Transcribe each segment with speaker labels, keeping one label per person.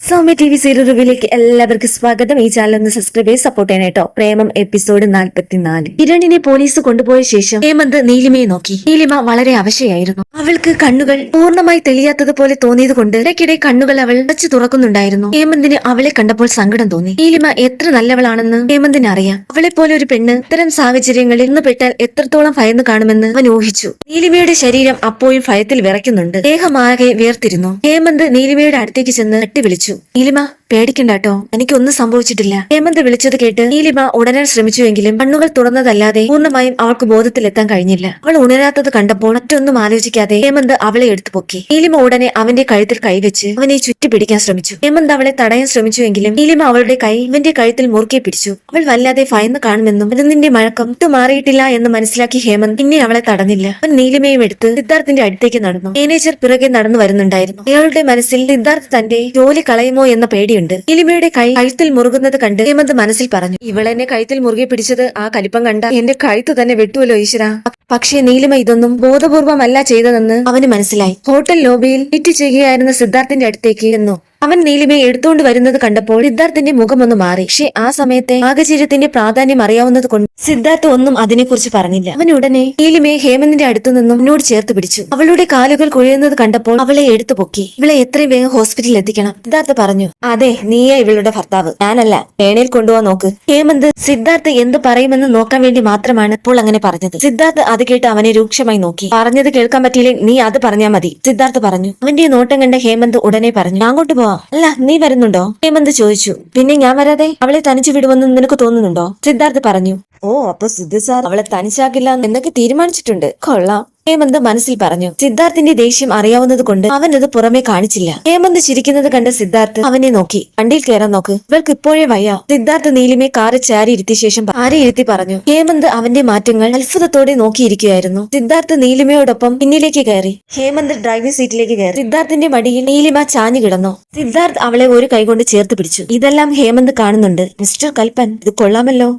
Speaker 1: Soumya T V serial റിവ്യൂലേക്ക് എല്ലാവർക്കും സ്വാഗതം. ഈ ചാനൽ ഒന്ന് സബ്സ്ക്രൈബ് ചെയ്ത് സപ്പോർട്ട് ചെയ്യണം കേട്ടോ പ്രേമം എപ്പിസോഡ് നാൽപ്പത്തിനാല് കിരണിനെ പോലീസ് കൊണ്ടുപോയ ശേഷം ഹേമന്ത് നീലിമയെ നോക്കി. നീലിമ വളരെ അവശയായിരുന്നു. അവൾക്ക് കണ്ണുകൾ പൂർണമായി തെളിയാത്തതുപോലെ തോന്നിയത് കൊണ്ട് ഇടയ്ക്കിടെ കണ്ണുകൾ അവൾ അടച്ചു തുറക്കുന്നുണ്ടായിരുന്നു. ഹേമന്തിന് അവളെ കണ്ടപ്പോൾ സങ്കടം തോന്നി. നീലിമ എത്ര നല്ലവളാണെന്ന് ഹേമന്തിന് അറിയാം. അവളെ പോലെ ഒരു പെണ്ണ് ഇത്തരം സാഹചര്യങ്ങളിൽ നിന്ന് പെട്ടാൽ എത്രത്തോളം ഭയന്ന് കാണുമെന്ന് അവൻ ഊഹിച്ചു. നീലിമയുടെ ശരീരം അപ്പോഴും ഭയത്തിൽ വിറയ്ക്കുന്നുണ്ട്. ദേഹമാകെ വിയർത്തിരുന്നു ഹേമന്ത് നീലിമയുടെ അടുത്തേക്ക് ചെന്ന് തട്ടി വിളിച്ചു. നീലിമ പേടിക്കണ്ട കേട്ടോ എനിക്കൊന്നും സംഭവിച്ചിട്ടില്ല. ഹേമന്ത് വിളിച്ചത് കേട്ട് നീലിമ ഉണരാൻ ശ്രമിച്ചുവെങ്കിലും കണ്ണുകൾ തുറന്നതല്ലാതെ പൂർണമായും അവൾക്ക് ബോധത്തിലെത്താൻ കഴിഞ്ഞില്ല. അവൾ ഉണരാത്തത് കണ്ടപ്പോൾ മറ്റൊന്നും ആലോചിക്കാതെ ഹേമന്ത് അവളെ എടുത്തു പൊക്കി. നീലിമ ഉടനെ അവന്റെ കഴുത്തിൽ കൈവച്ച് അവനെ ചുറ്റി പിടിക്കാൻ ശ്രമിച്ചു. ഹേമന്ത് അവളെ തടയാൻ ശ്രമിച്ചുവെങ്കിലും നീലിമ അവളുടെ കൈ ഇവന്റെ കഴുത്തിൽ മുറുക്കെ പിടിച്ചു. അവൾ വല്ലാതെ ഭയന്ന് കാണുമെന്നും മരുന്നിന്റെ മഴക്കം ഒട്ടു മാറിയിട്ടില്ല എന്ന് മനസ്സിലാക്കി ഹേമന്ത് പിന്നെ അവളെ തടഞ്ഞില്ല. അവൻ നീലിമയും എടുത്ത് സിദ്ധാർത്ഥിന്റെ അടുത്തേക്ക് നടന്നു. മാനേജർ പിറകെ നടന്നു വരുന്നുണ്ടായിരുന്നു. അയാളുടെ മനസ്സിൽ സിദ്ധാർത്ഥ് തന്റെ ജോലി കളയുമോ എന്ന പേടിയുണ്ട് നീലിമയുടെ കൈ കഴുത്തിൽ മുറുകുന്നത് കണ്ട് ഹേമന്ത് മനസ്സിൽ പറഞ്ഞു ഇവളെന്നെ കഴുത്തിൽ മുറുകെ പിടിച്ചത് ആ കലിപ്പം കണ്ട എന്റെ കഴുത്ത് തന്നെ വെട്ടുവല്ലോ ഈശ്വര. പക്ഷേ നീലിമ ഇതൊന്നും ബോധപൂർവമല്ല ചെയ്തതെന്ന് അവന് മനസ്സിലായി. ഹോട്ടൽ ലോബിയിൽ ഹിറ്റ് ചെയ്യുകയായിരുന്ന സിദ്ധാർത്ഥിന്റെ അടുത്തേക്ക് എന്നു അവൻ നീലിമയെ എടുത്തുകൊണ്ട് വരുന്നത് കണ്ടപ്പോൾ സിദ്ധാർത്ഥിന്റെ മുഖമൊന്ന് മാറി. പക്ഷേ ആ സമയത്തെ ആകചര്യത്തിന്റെ പ്രാധാന്യം അറിയാവുന്നത് കൊണ്ട് സിദ്ധാർത്ഥ് ഒന്നും അതിനെക്കുറിച്ച് പറഞ്ഞില്ല. അവൻ ഉടനെ നീലിമയെ ഹേമന്തിന്റെ അടുത്തു നിന്നും എന്നോട് ചേർത്ത് പിടിച്ചു. അവളുടെ കാലുകൾ കുഴയുന്നത് കണ്ടപ്പോൾ അവളെ എടുത്തു പൊക്കി. ഇവളെ എത്രയും വേഗം ഹോസ്പിറ്റലിൽ എത്തിക്കണം. സിദ്ധാർത്ഥ് പറഞ്ഞു അതെ നീയാ ഇവളുടെ ഭർത്താവ്. ഞാനല്ല. വേണയിൽ കൊണ്ടുപോവാൻ നോക്ക്. ഹേമന്ത് സിദ്ധാർത്ഥ് എന്ത് പറയുമെന്ന് നോക്കാൻ വേണ്ടി മാത്രമാണ് ഇപ്പോൾ അങ്ങനെ പറഞ്ഞത്. സിദ്ധാർത്ഥ് അത് കേട്ട് അവനെ രൂക്ഷമായി നോക്കി. പറഞ്ഞത് കേൾക്കാൻ പറ്റിയില്ലെങ്കിൽ നീ അത് പറഞ്ഞാൽ മതി സിദ്ധാർത്ഥ് പറഞ്ഞു. അവന്റെ നോട്ടം കണ്ട ഹേമന്ത് ഉടനെ പറഞ്ഞു അങ്ങോട്ട് കൊണ്ട് പോവാം അല്ല നീ വരുന്നുണ്ടോ? ഹേമന്ത് ചോദിച്ചു. പിന്നെ ഞാൻ വരാതെ അവളെ തനിച്ചു വിടുമെന്ന് നിനക്ക് തോന്നുന്നുണ്ടോ? സിദ്ധാർത്ഥ് പറഞ്ഞു. ഓ അപ്പൊ സിദ്ധു സാർ അവളെ തനിച്ചാക്കില്ല എന്നൊക്കെ തീരുമാനിച്ചിട്ടുണ്ട്. കൊള്ളാം. ഹേമന്ത് മനസ്സിൽ പറഞ്ഞു സിദ്ധാർത്ഥിന്റെ ദേഷ്യം അറിയാവുന്നത് കൊണ്ട് അവൻ അത് പുറമെ കാണിച്ചില്ല. ഹേമന്ത് ചിരിക്കുന്നത് കണ്ട സിദ്ധാർത്ഥ് അവനെ നോക്കി വണ്ടിയിൽ കയറാൻ നോക്ക് ഇവൾക്ക് ഇപ്പോഴേ വയ്യ. സിദ്ധാർത്ഥ് നീലിമെ കാറ് ചാരി ഇരുത്തിയ ശേഷം ആരെ ഇരുത്തി പറഞ്ഞു ഹേമന്ത് അവന്റെ മാറ്റങ്ങൾ അത്ഭുതത്തോടെ നോക്കിയിരിക്കുകയായിരുന്നു. സിദ്ധാർത്ഥ് നീലിമയോടൊപ്പം പിന്നിലേക്ക് കയറി ഹേമന്ത് ഡ്രൈവിംഗ് സീറ്റിലേക്ക് കയറി. സിദ്ധാർത്ഥിന്റെ മടിയിൽ നീലിമ ചാഞ്ഞു കിടന്നു. സിദ്ധാർത്ഥ് അവളെ ഒരു കൈകൊണ്ട് ചേർത്ത് പിടിച്ചു. ഇതെല്ലാം ഹേമന്ത് കാണുന്നുണ്ട്. മിസ്റ്റർ കൽപ്പൻ ഇത് കൊള്ളാമല്ലോ.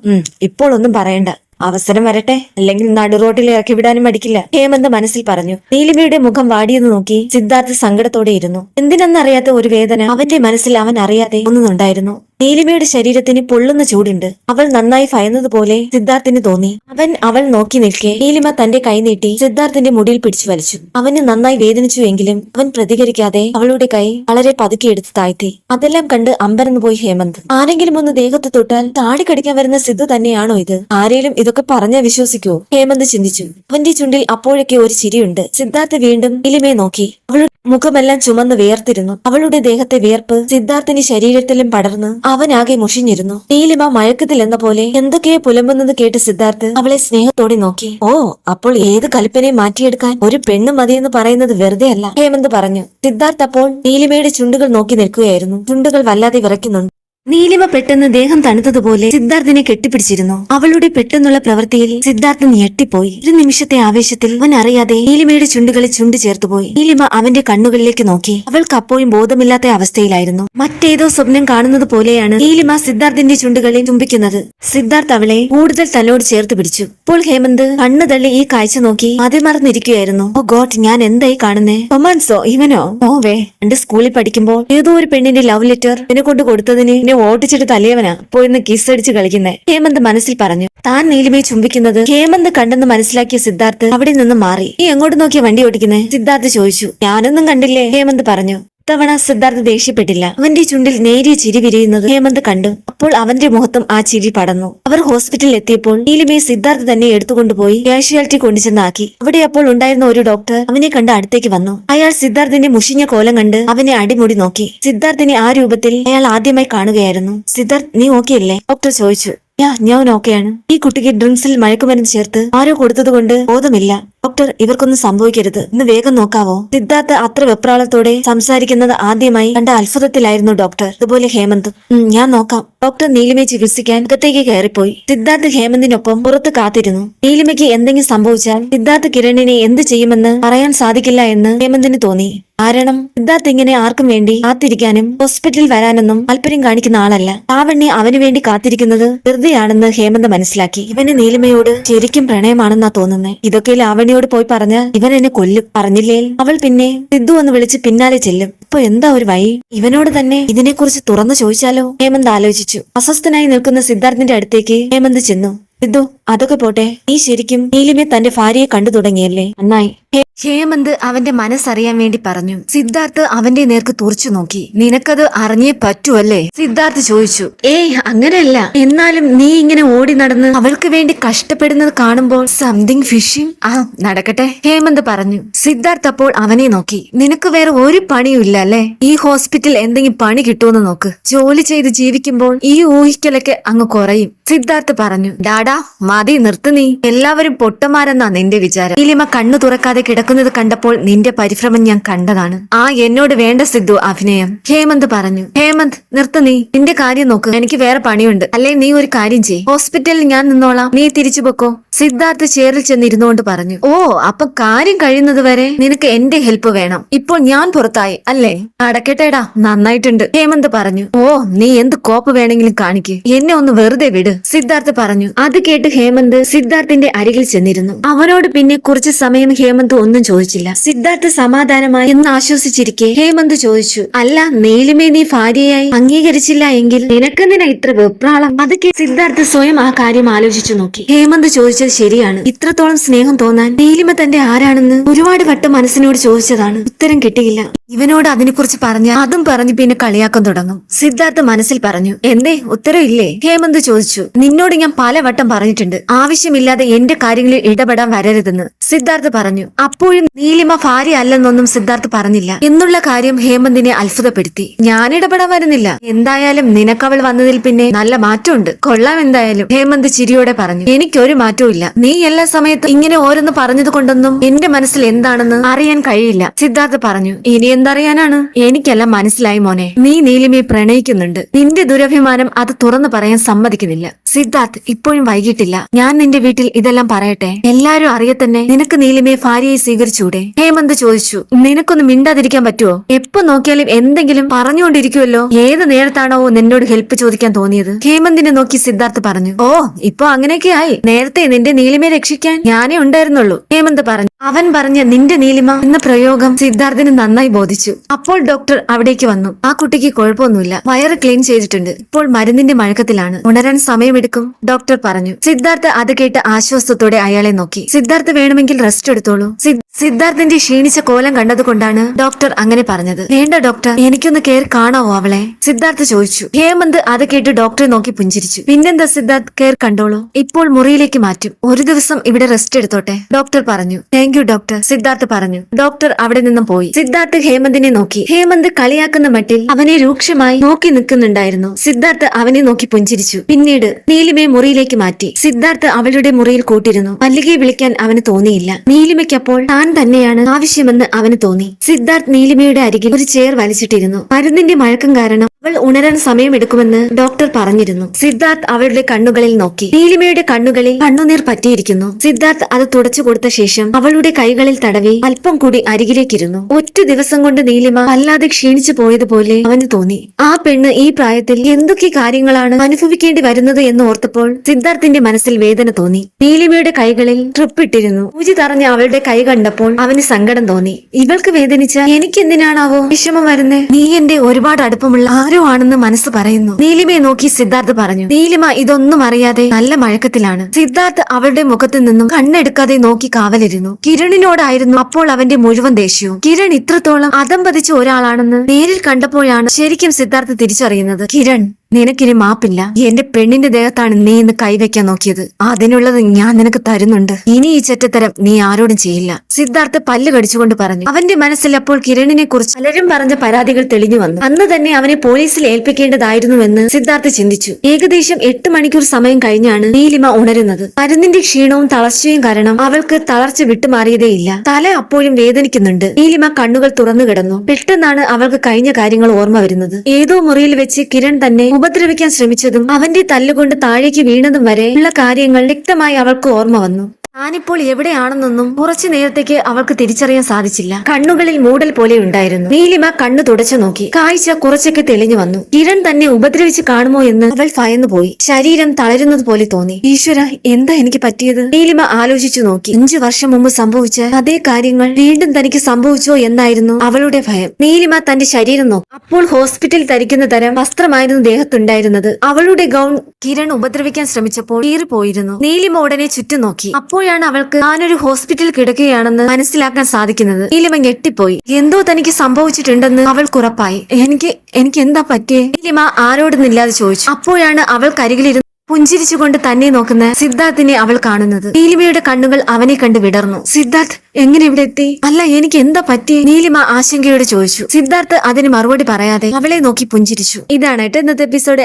Speaker 1: ഇപ്പോൾ ഒന്നും പറയണ്ട. അവസരം വരട്ടെ. അല്ലെങ്കിൽ നടു റോട്ടിൽ ഇറക്കി വിടാനും മടിക്കില്ല. ഹേമന്ത് മനസ്സിൽ പറഞ്ഞു. നീലിമയുടെ മുഖം വാടിയെന്ന് നോക്കി സിദ്ധാർത്ഥ് സങ്കടത്തോടെ ഇരുന്നു. എന്തിനെന്നറിയാത്ത ഒരു വേദന അവന്റെ മനസ്സിൽ അവൻ അറിയാതെ ഒന്നുണ്ടായിരുന്നു നീലിമയുടെ ശരീരത്തിന് പൊള്ളുന്ന ചൂടുണ്ട്. അവൾ നന്നായി ഭയന്നതുപോലെ സിദ്ധാർത്ഥിന് തോന്നി. അവൻ അവൾ നോക്കി നിൽക്കെ. നീലിമ തന്റെ കൈ നീട്ടി സിദ്ധാർത്ഥിന്റെ മുടിയിൽ പിടിച്ചു വലിച്ചു. അവന് നന്നായി വേദനിച്ചുവെങ്കിലും അവൻ പ്രതികരിക്കാതെ അവളുടെ കൈ വളരെ പതുക്കെ എടുത്ത് താഴ്ത്തി. അതെല്ലാം കണ്ട് അമ്പരന്ന് പോയി ഹേമന്ത്. ആരെങ്കിലും ഒന്ന് ദേഹത്ത് തൊട്ടാൽ താടി കടിക്കാൻ വരുന്ന സിദ്ധു തന്നെയാണോ ഇത്? ആരേലും ഇതൊക്കെ പറഞ്ഞാൽ വിശ്വസിക്കുവോ? ഹേമന്ത് ചിന്തിച്ചു. അവന്റെ ചുണ്ടിൽ അപ്പോഴൊക്കെ ഒരു ചിരിയുണ്ട്. സിദ്ധാർത്ഥ് വീണ്ടും നീലിമയെ നോക്കി. അവളുടെ മുഖമെല്ലാം ചുമന്ന് വേർത്തിരുന്നു അവളുടെ ദേഹത്തെ വിയർപ്പ് സിദ്ധാർത്ഥിന്റെ ശരീരത്തിലും പടർന്ന് അവനാകെ മുഷിഞ്ഞിരുന്നു. നീലിമ മയക്കത്തിൽ എന്ന പോലെ എന്തൊക്കെയോ പുലമ്പുന്നത് കേട്ട് സിദ്ധാർത്ഥ് അവളെ സ്നേഹത്തോടെ നോക്കി. ഓ അപ്പോൾ ഏത് കൽപ്പനയും മാറ്റിയെടുക്കാൻ ഒരു പെണ്ണ് മതിയെന്ന് പറയുന്നത് വെറുതെ അല്ല ഹേമന്ത് പറഞ്ഞു. സിദ്ധാർത്ഥ് അപ്പോൾ നീലിമയുടെ ചുണ്ടുകൾ നോക്കി നിൽക്കുകയായിരുന്നു. ചുണ്ടുകൾ വല്ലാതെ വിറയ്ക്കുന്നുണ്ട്. നീലിമ പെട്ടെന്ന് ദേഹം തണുത്തതുപോലെ സിദ്ധാർത്ഥിനെ കെട്ടിപ്പിടിച്ചിരുന്നു. അവളുടെ പെട്ടെന്നുള്ള പ്രവൃത്തിയിൽ സിദ്ധാർത്ഥൻ ഞെട്ടിപ്പോയി. ഒരു നിമിഷത്തെ ആവേശത്തിൽ അവൻ അറിയാതെ നീലിമയുടെ ചുണ്ടുകളിൽ ചുണ്ടു ചേർത്തുപോയി നീലിമ അവന്റെ കണ്ണുകളിലേക്ക് നോക്കി. അവൾക്ക് അപ്പോഴും ബോധമില്ലാത്ത അവസ്ഥയിലായിരുന്നു. മറ്റേതോ സ്വപ്നം കാണുന്നത് പോലെയാണ് നീലിമ സിദ്ധാർത്ഥിന്റെ ചുണ്ടുകളിൽ ചുംബിക്കുന്നത്. സിദ്ധാർത്ഥ് അവളെ കൂടുതൽ തന്നോട് ചേർത്ത് പിടിച്ചു. ഇപ്പോൾ ഹേമന്ത് കണ്ണു തള്ളി ഈ കാഴ്ച നോക്കി മതിമറന്നിരിക്കുകയായിരുന്നു ഓ ഗോഡ് ഞാൻ എന്തായി കാണുന്നേ? റൊമാൻസോ ഇവനോ? ഓവേ. എന്റെ സ്കൂളിൽ പഠിക്കുമ്പോൾ ഏതോ ഒരു പെണ്ണിന്റെ ലവ് ലെറ്റർ എന്നെ കൊണ്ട് കൊടുത്തതിന് എന്നെ ഓട്ടിച്ചിട്ട് തലയവനാ. പോയിന്ന് കിസ് അടിച്ച് കളിക്കുന്നേ. ഹേമന്ത് മനസ്സിൽ പറഞ്ഞു. താൻ നീലിമയെ ചുംബിക്കുന്നത് ഹേമന്ത് കണ്ടെന്ന് മനസ്സിലാക്കിയ സിദ്ധാർത്ഥ് അവിടെ നിന്ന് മാറി. നീ എങ്ങോട്ട് നോക്കിയ വണ്ടി ഓടിക്കുന്നേ? സിദ്ധാർത്ഥ് ചോദിച്ചു. ഞാനൊന്നും കണ്ടില്ലേ? ഹേമന്ത് പറഞ്ഞു. തവണ സിദ്ധാർത്ഥ് ദേഷ്യപ്പെട്ടില്ല. അവന്റെ ചുണ്ടിൽ നേരിയ ചിരി വിരിയുന്നത് ഹേമന്ത് കണ്ടു. അപ്പോൾ അവന്റെ മുഖത്തും ആ ചിരി പടന്നു അവർ ഹോസ്പിറ്റലിൽ എത്തിയപ്പോൾ നീലിമയെ സിദ്ധാർത്ഥ് തന്നെ എടുത്തുകൊണ്ടുപോയി കാഷ്വാലിറ്റി കൊണ്ടുചെന്നാക്കി. അവിടെ അപ്പോൾ ഉണ്ടായിരുന്ന ഒരു ഡോക്ടർ അവനെ കണ്ട് അടുത്തേക്ക് വന്നു. അയാൾ സിദ്ധാർത്ഥിന്റെ മുഷിഞ്ഞ കോലം കണ്ട് അവനെ അടിമുടി നോക്കി. സിദ്ധാർത്ഥിനെ ആ രൂപത്തിൽ അയാൾ ആദ്യമായി കാണുകയായിരുന്നു. സിദ്ധാർത്ഥ് നീ നോക്കിയല്ലേ? ഡോക്ടർ ചോദിച്ചു. യാ ഞാൻ ഓക്കെയാണ്. ഈ കുട്ടിക്ക് ഡ്രിങ്ക്സിൽ മയക്കുമരുന്ന് ചേർത്ത് ആരോ കൊടുത്തതുകൊണ്ട് ബോധമില്ല. ഡോക്ടർ ഇവർക്കൊന്നും സംഭവിക്കരുത്. ഇന്ന് വേഗം നോക്കാവോ? സിദ്ധാർത്ഥ അത്ര വെപ്രാളത്തോടെ സംസാരിക്കുന്നത് ആദ്യമായി കണ്ട അത്ഭുതത്തിലായിരുന്നു ഡോക്ടർ. അതുപോലെ ഹേമന്ത്. ഞാൻ നോക്കാം. ഡോക്ടർ നീലിമയെ ചികിത്സിക്കാൻ അകത്തേക്ക് കയറിപ്പോയി. സിദ്ധാർത്ഥ് ഹേമന്തിനൊപ്പം പുറത്ത് കാത്തിരുന്നു. നീലിമയ്ക്ക് എന്തെങ്കിലും സംഭവിച്ചാൽ സിദ്ധാർത്ഥ് കിരണിനെ എന്ത് ചെയ്യുമെന്ന് പറയാൻ സാധിക്കില്ല എന്ന് ഹേമന്തിന് തോന്നി. കാരണം സിദ്ധാർത്ഥ് ഇങ്ങനെ ആർക്കും വേണ്ടി കാത്തിരിക്കാനും ഹോസ്പിറ്റലിൽ വരാനൊന്നും താല്പര്യം കാണിക്കുന്ന ആളല്ല. ലാവണ്യ അവന് വേണ്ടി കാത്തിരിക്കുന്നത് വെറുതെയാണെന്ന് ഹേമന്ത് മനസ്സിലാക്കി. ഇവന് നീലിമയോട് ശരിക്കും പ്രണയമാണെന്നാ തോന്നുന്നത് ഇതൊക്കെ ലാവണ്യോട് പോയി പറഞ്ഞ് ഇവൻ എന്നെ കൊല്ലും. പറഞ്ഞില്ലേ? അവൾ പിന്നെ സിദ്ധു എന്ന് വിളിച്ച് പിന്നാലെ ചെല്ലും. ഇപ്പൊ എന്താ ഒരു വഴി? ഇവനോട് തന്നെ ഇതിനെക്കുറിച്ച് തുറന്നു ചോദിച്ചാലോ? ഹേമന്ത് ആലോചിച്ചു. അസ്വസ്ഥനായി നിൽക്കുന്ന സിദ്ധാർത്ഥിന്റെ അടുത്തേക്ക് ഹേമന്ത് ചെന്നു. സിദ്ധു അതൊക്കെ പോട്ടെ. നീ ശരിക്കും നീലിമെ തന്റെ ഭാര്യയെ കണ്ടു തുടങ്ങിയല്ലേ? നന്നായി. ഹേമന്ത് അവന്റെ മനസ്സറിയാൻ വേണ്ടി പറഞ്ഞു. സിദ്ധാർത്ഥ് അവന്റെ നേർക്ക് തുറച്ചു നോക്കി. നിനക്കത് അറിഞ്ഞേ പറ്റുമല്ലേ സിദ്ധാർത്ഥ് ചോദിച്ചു. ഏയ് അങ്ങനെയല്ല. എന്നാലും നീ ഇങ്ങനെ ഓടി നടന്ന് അവൾക്ക് വേണ്ടി കഷ്ടപ്പെടുന്നത് കാണുമ്പോൾ സംതിങ് ഫിഷിംഗ് ആ നടക്കട്ടെ. ഹേമന്ത് പറഞ്ഞു. സിദ്ധാർത്ഥ് അപ്പോൾ അവനെ നോക്കി. നിനക്ക് വേറെ ഒരു പണിയും ഇല്ല അല്ലേ? ഈ ഹോസ്പിറ്റൽ എന്തെങ്കിലും പണി കിട്ടുമെന്ന് നോക്ക്. ജോലി ചെയ്ത് ജീവിക്കുമ്പോൾ ഈ ഊഹിക്കലൊക്കെ അങ്ങ് കുറയും. സിദ്ധാർത്ഥ് പറഞ്ഞു. ഡാഡാ മതി നിർത്തു നീ. എല്ലാവരും പൊട്ടന്മാരെന്നാ നിന്റെ വിചാരം. നീലിമ കണ്ണു തുറക്കാതെ കിടക്കുന്നത് കണ്ടപ്പോൾ നിന്റെ പരിഭ്രമം ഞാൻ കണ്ടതാണ്. ആ എന്നോട് വേണ്ട സിദ്ധു അഭിനയം. ഹേമന്ത് പറഞ്ഞു. ഹേമന്ത് നിർത്തു നീ. നിന്റെ കാര്യം നോക്ക്. എനിക്ക് വേറെ പണിയുണ്ട്. അല്ലെ നീ ഒരു കാര്യം ചെയ് ഹോസ്പിറ്റലിൽ ഞാൻ നിന്നോളാം. നീ തിരിച്ചു പൊക്കോ. സിദ്ധാർത്ഥ് ചേറിൽ ചെന്നിരുന്നുകൊണ്ട് പറഞ്ഞു. ഓ അപ്പൊ കാര്യം കഴിയുന്നത് വരെ നിനക്ക് എന്റെ ഹെൽപ്പ് വേണം. ഇപ്പോൾ ഞാൻ പുറത്തായി അല്ലേ? അടക്കട്ടേടാ നന്നായിട്ടുണ്ട്. ഹേമന്ത് പറഞ്ഞു. ഓ നീ എന്ത് കോപ്പ് വേണമെങ്കിലും കാണിക്കേ. എന്നെ ഒന്ന് വെറുതെ വിട് സിദ്ധാർത്ഥ് പറഞ്ഞു. അത് കേട്ട് ഹേമന്ത് സിദ്ധാർത്ഥിന്റെ അരികിൽ ചെന്നിരുന്നു. അവനോട് പിന്നെ കുറച്ചു സമയം ഹേമന്ത് ഒന്നും ചോദിച്ചില്ല. സിദ്ധാർത്ഥ സമാധാനമായി എന്ന് ആശ്വസിച്ചിരിക്കെ ഹേമന്ത് ചോദിച്ചു അല്ല നീലിമേ നീ ഭാര്യയായി അംഗീകരിച്ചില്ല എങ്കിൽ നിനക്കെന്തിനാ ഇത്ര വെപ്രാളം? അതൊക്കെ സിദ്ധാർത്ഥ സ്വയം ആ കാര്യം ആലോചിച്ചു നോക്കി. ഹേമന്ത് ചോദിച്ചത് ശരിയാണ്. ഇത്രത്തോളം സ്നേഹം തോന്നാൻ നീലിമ തന്റെ ആരാണെന്ന് ഒരുപാട് വട്ടം മനസ്സിനോട് ചോദിച്ചതാണ്. ഉത്തരം കിട്ടിയില്ല. ഇവനോട് അതിനെക്കുറിച്ച് പറഞ്ഞ അതും പറഞ്ഞു പിന്നെ കളിയാക്കാൻ തുടങ്ങും. സിദ്ധാർത്ഥ മനസ്സിൽ പറഞ്ഞു എന്തേ ഉത്തരം ഇല്ലേ ഹേമന്ത് ചോദിച്ചു നിന്നോട് ഞാൻ പലവട്ടം പറഞ്ഞിട്ടുണ്ട്. ആവശ്യമില്ലാതെ എന്റെ കാര്യങ്ങളിൽ ഇടപെടാൻ വരരുതെന്ന് സിദ്ധാർത്ഥ് പറഞ്ഞു. അപ്പോഴും നീലിമ ഭാര്യ അല്ലെന്നൊന്നും സിദ്ധാർത്ഥ് പറഞ്ഞില്ല. എന്നുള്ള കാര്യം ഹേമന്തിനെ അത്ഭുതപ്പെടുത്തി. ഞാൻ ഇടപെടാൻ വരുന്നില്ല. എന്തായാലും നിനക്കവൾ വന്നതിൽ പിന്നെ നല്ല മാറ്റമുണ്ട്. കൊള്ളാം എന്തായാലും ഹേമന്ത് ചിരിയോടെ പറഞ്ഞു. എനിക്കൊരു മാറ്റവും ഇല്ല. നീ എല്ലാ സമയത്തും ഇങ്ങനെ ഓരോന്ന് പറഞ്ഞത് കൊണ്ടൊന്നും എന്റെ മനസ്സിൽ എന്താണെന്ന് അറിയാൻ കഴിയില്ല സിദ്ധാർത്ഥ് പറഞ്ഞു. ഇനി എന്തറിയാനാണ്? എനിക്കെല്ലാം മനസ്സിലായി മോനെ. നീ നീലിമയെ പ്രണയിക്കുന്നുണ്ട്. നിന്റെ ദുരഭിമാനം അത് തുറന്നു പറയാൻ സമ്മതിക്കുന്നില്ല. സിദ്ധാർത്ഥ് ഇപ്പോഴും വൈകിട്ടില്ല. ഞാൻ നിന്റെ വീട്ടിൽ ഇതെല്ലാം പറയട്ടെ. എല്ലാരും അറിയത്തന്നെ നിനക്ക് നീലിമയെ ഭാര്യയെ സ്വീകരിച്ചൂടെ? ഹേമന്ത് ചോദിച്ചു. നിനക്കൊന്ന് മിണ്ടാതിരിക്കാൻ പറ്റുമോ എപ്പോ നോക്കിയാലും എന്തെങ്കിലും പറഞ്ഞുകൊണ്ടിരിക്കുമല്ലോ ഏത് നേരത്താണോ നിന്നോട് ഹെൽപ്പ് ചോദിക്കാൻ തോന്നിയത്? ഹേമന്തിനെ നോക്കി സിദ്ധാർത്ഥ് പറഞ്ഞു. ഓ ഇപ്പൊ അങ്ങനെയൊക്കെ ആയി. നേരത്തെ നിന്റെ നീലിമയെ രക്ഷിക്കാൻ ഞാനേ ഉണ്ടായിരുന്നുള്ളൂ ഹേമന്ത് പറഞ്ഞു. അവൻ പറഞ്ഞ നിന്റെ നീലിമ എന്ന പ്രയോഗം സിദ്ധാർത്ഥിന് നന്നായി ബോധിച്ചു. അപ്പോൾ ഡോക്ടർ അവിടേക്ക് വന്നു. ആ കുട്ടിക്ക് കുഴപ്പമൊന്നുമില്ല. വയറ് ക്ലീൻ ചെയ്തിട്ടുണ്ട്. ഇപ്പോൾ മരുന്നിന്റെ മഴക്കത്തിലാണ് ഉണരാൻ സമയമെടുക്കും ഡോക്ടർ പറഞ്ഞു. സിദ്ധാർത്ഥ് അത് കേട്ട് ആശ്വാസത്തോടെ അയാളെ നോക്കി. സിദ്ധാർത്ഥ് വേണമെങ്കിൽ റെസ്റ്റ് എടുത്തോളൂ. സിദ്- സിദ്ധാർത്ഥിന്റെ ക്ഷീണിച്ച കോലം കണ്ടതുകൊണ്ടാണ് ഡോക്ടർ അങ്ങനെ പറഞ്ഞത്. വേണ്ട ഡോക്ടർ എനിക്കൊന്ന് കയറി കാണാവോ അവളെ? സിദ്ധാർത്ഥ് ചോദിച്ചു. ഹേമന്ത് അത് കേട്ട് ഡോക്ടറെ നോക്കി പുഞ്ചിരിച്ചു. പിന്നെന്താ സിദ്ധാർത്ഥ് കെയർ കണ്ടോളൂ. ഇപ്പോൾ മുറിയിലേക്ക് മാറ്റും. ഒരു ദിവസം ഇവിടെ റെസ്റ്റ് എടുത്തോട്ടെ? ഡോക്ടർ പറഞ്ഞു. താങ്ക് യു ഡോക്ടർ സിദ്ധാർത്ഥ് പറഞ്ഞു. ഡോക്ടർ അവിടെ നിന്നും പോയി. സിദ്ധാർത്ഥ് ഹേമന്തിനെ നോക്കി. ഹേമന്ത് കളിയാക്കുന്ന മട്ടിൽ അവനെ രൂക്ഷമായി നോക്കി നിൽക്കുന്നുണ്ടായിരുന്നു. സിദ്ധാർത്ഥ് അവനെ നോക്കി പുഞ്ചിരിച്ചു. പിന്നീട് നീലിമയെ മുറിയിലേക്ക് മാറ്റി. സിദ്ധാർത്ഥ് അവളുടെ മുറിയിൽ കൂട്ടിരുന്നു. മല്ലികയെ വിളിക്കാൻ അവന് തോന്നിയില്ല. നീലിമയ്ക്കപ്പോൾ താൻ തന്നെയാണ് ആവശ്യമെന്ന് അവന് തോന്നി. സിദ്ധാർത്ഥ് നീലിമയുടെ അരികിൽ ഒരു ചെയർ വലിച്ചിട്ടിരുന്നു. മരുന്നിന്റെ മഴക്കം കാരണം അവൾ ഉണരാൻ സമയമെടുക്കുമെന്ന് ഡോക്ടർ പറഞ്ഞിരുന്നു. സിദ്ധാർത്ഥ് അവളുടെ കണ്ണുകളിൽ നോക്കി. നീലിമയുടെ കണ്ണുകളിൽ കണ്ണുനീർ പറ്റിയിരിക്കുന്നു. സിദ്ധാർത്ഥ് അത് തുടച്ചു കൊടുത്ത ശേഷം അവളുടെ കൈകളിൽ തടവി അല്പം കൂടി അരികിലേക്കിരുന്നു. ഒറ്റ ദിവസം കൊണ്ട് നീലിമ വല്ലാതെ ക്ഷീണിച്ചു പോയതുപോലെ അവന് തോന്നി. ആ പെണ്ണ് ഈ പ്രായത്തിൽ എന്തൊക്കെ കാര്യങ്ങളാണ് അനുഭവിക്കേണ്ടി വരുന്നത് എന്ന് ഓർത്തപ്പോൾ സിദ്ധാർത്ഥിന്റെ മനസ്സിൽ വേദന തോന്നി. നീലിമയുടെ കൈകളിൽ ട്രിപ്പിട്ടിരുന്നു. പൂജി തറഞ്ഞ അവളുടെ കൈ കണ്ടപ്പോൾ അവന് സങ്കടം തോന്നി. ഇവൾക്ക് വേദനിച്ച എനിക്ക് എന്തിനാണാവോ വിഷമം വരുന്നത് നീ എന്റെ ഒരുപാട് അടുപ്പമുള്ള ആരോ ആണെന്ന് മനസ്സ് പറയുന്നു. നീലിമയെ നോക്കി സിദ്ധാർത്ഥ് പറഞ്ഞു നീലിമ ഇതൊന്നും അറിയാതെ നല്ല മഴക്കത്തിലാണ്. സിദ്ധാർത്ഥ് അവളുടെ മുഖത്ത് നിന്നും കണ്ണെടുക്കാതെ നോക്കി കാവലിരുന്നു. കിരണിനോടായിരുന്നു അപ്പോൾ അവന്റെ മുഴുവൻ ദേഷ്യവും. കിരൺ ഇത്രത്തോളം അതം പതിച്ച ഒരാളാണെന്ന് നേരിൽ കണ്ടപ്പോഴാണ് ശരിക്കും സിദ്ധാർത്ഥ് തിരിച്ചറിയുന്നത്. കിരൺ നിനക്കിനി മാപ്പില്ല. എന്റെ പെണ്ണിന്റെ ദേഹത്താണ് നീ ഇന്ന് കൈവയ്ക്കാൻ നോക്കിയത്. അതിനുള്ളത് ഞാൻ നിനക്ക് തരുന്നുണ്ട്. ഇനി ഈ ചെറ്റത്തരം നീ ആരോടും ചെയ്യില്ല. സിദ്ധാർത്ഥ് പല്ല് കടിച്ചുകൊണ്ട് പറഞ്ഞു. അവന്റെ മനസ്സിൽ അപ്പോൾ കിരണിനെ കുറിച്ച് പലരും പറഞ്ഞ പരാതികൾ തെളിഞ്ഞു വന്നു. അന്ന് തന്നെ അവനെ പോലീസിൽ ഏൽപ്പിക്കേണ്ടതായിരുന്നുവെന്ന് സിദ്ധാർത്ഥ് ചിന്തിച്ചു. ഏകദേശം എട്ട് മണിക്കൂർ സമയം കഴിഞ്ഞാണ് നീലിമ ഉണരുന്നത്. മരുന്നിന്റെ ക്ഷീണവും തളർച്ചയും കാരണം അവൾക്ക് തളർച്ച വിട്ടുമാറിയതേയില്ല. തല അപ്പോഴും വേദനിക്കുന്നുണ്ട്. നീലിമ കണ്ണുകൾ തുറന്നു കിടന്നു. പെട്ടെന്നാണ് അവൾക്ക് കഴിഞ്ഞ കാര്യങ്ങൾ ഓർമ്മ വരുന്നത്. ഏതോ മുറിയിൽ വെച്ച് കിരൺ തന്നെ ഉപദ്രവിക്കാൻ ശ്രമിച്ചതും അവന്റെ തല്ലുകൊണ്ട് താഴേക്ക് വീണതും വരെ ഉള്ള കാര്യങ്ങൾ വ്യക്തമായി അവൾക്ക് ഓർമ്മ വന്നു. താനിപ്പോൾ എവിടെയാണെന്നൊന്നും കുറച്ചു നേരത്തേക്ക് അവൾക്ക് തിരിച്ചറിയാൻ സാധിച്ചില്ല. കണ്ണുകളിൽ മൂടൽ പോലെ ഉണ്ടായിരുന്നു. നീലിമ കണ്ണു തുടച്ചു നോക്കി. കാഴ്ച കുറച്ചൊക്കെ തെളിഞ്ഞു വന്നു. കിരൺ തന്നെ ഉപദ്രവിച്ച് കാണുമോ എന്ന് അവൾ ഭയന്നു പോയി. ശരീരം തളരുന്നത് പോലെ തോന്നി. ഈശ്വര എന്താ എനിക്ക് പറ്റിയത്? നീലിമ ആലോചിച്ചു നോക്കി. അഞ്ചു വർഷം മുമ്പ് സംഭവിച്ച അതേ കാര്യങ്ങൾ വീണ്ടും തനിക്ക് സംഭവിച്ചോ എന്നായിരുന്നു അവളുടെ ഭയം. നീലിമ തന്റെ ശരീരം നോക്കി. അപ്പോൾ ഹോസ്പിറ്റൽ ധരിക്കുന്ന തരം വസ്ത്രമായിരുന്നു ദേഹത്തുണ്ടായിരുന്നത്. അവളുടെ ഗൗൺ കിരൺ ഉപദ്രവിക്കാൻ ശ്രമിച്ചപ്പോൾ കീറിപ്പോയിരുന്നു. നീലിമ ഉടനെ ചുറ്റും നോക്കി. അപ്പോഴാണ് അവൾക്ക് താനൊരു ഹോസ്പിറ്റലിൽ കിടക്കുകയാണെന്ന് മനസ്സിലാക്കാൻ സാധിക്കുന്നത്? നീലിമ ഞെട്ടിപ്പോയി. എന്തോ തനിക്ക് സംഭവിച്ചിട്ടുണ്ടെന്ന് അവൾക്ക് ഉറപ്പായി. എനിക്ക് എനിക്ക് എന്താ പറ്റിയേ? നീലിമ ഇല്ലാതെ ചോദിച്ചു. അപ്പോഴാണ് അവൾ കരികിലിരുന്ന് പുഞ്ചിരിച്ചുകൊണ്ട് തന്നെ നോക്കുന്ന സിദ്ധാർത്ഥിനെ അവൾ കാണുന്നത്. നീലിമയുടെ കണ്ണുകൾ അവനെ കണ്ട് വിടർന്നു. സിദ്ധാർത്ഥ് എങ്ങനെ ഇവിടെ എത്തി? അല്ല എനിക്ക് എന്താ പറ്റി നീലിമ ആശങ്കയോട് ചോദിച്ചു. സിദ്ധാർത്ഥ് അതിന് മറുപടി പറയാതെ അവളെ നോക്കി പുഞ്ചിരിച്ചു. ഇതാണ് ഇന്നത്തെ എപ്പിസോഡ്.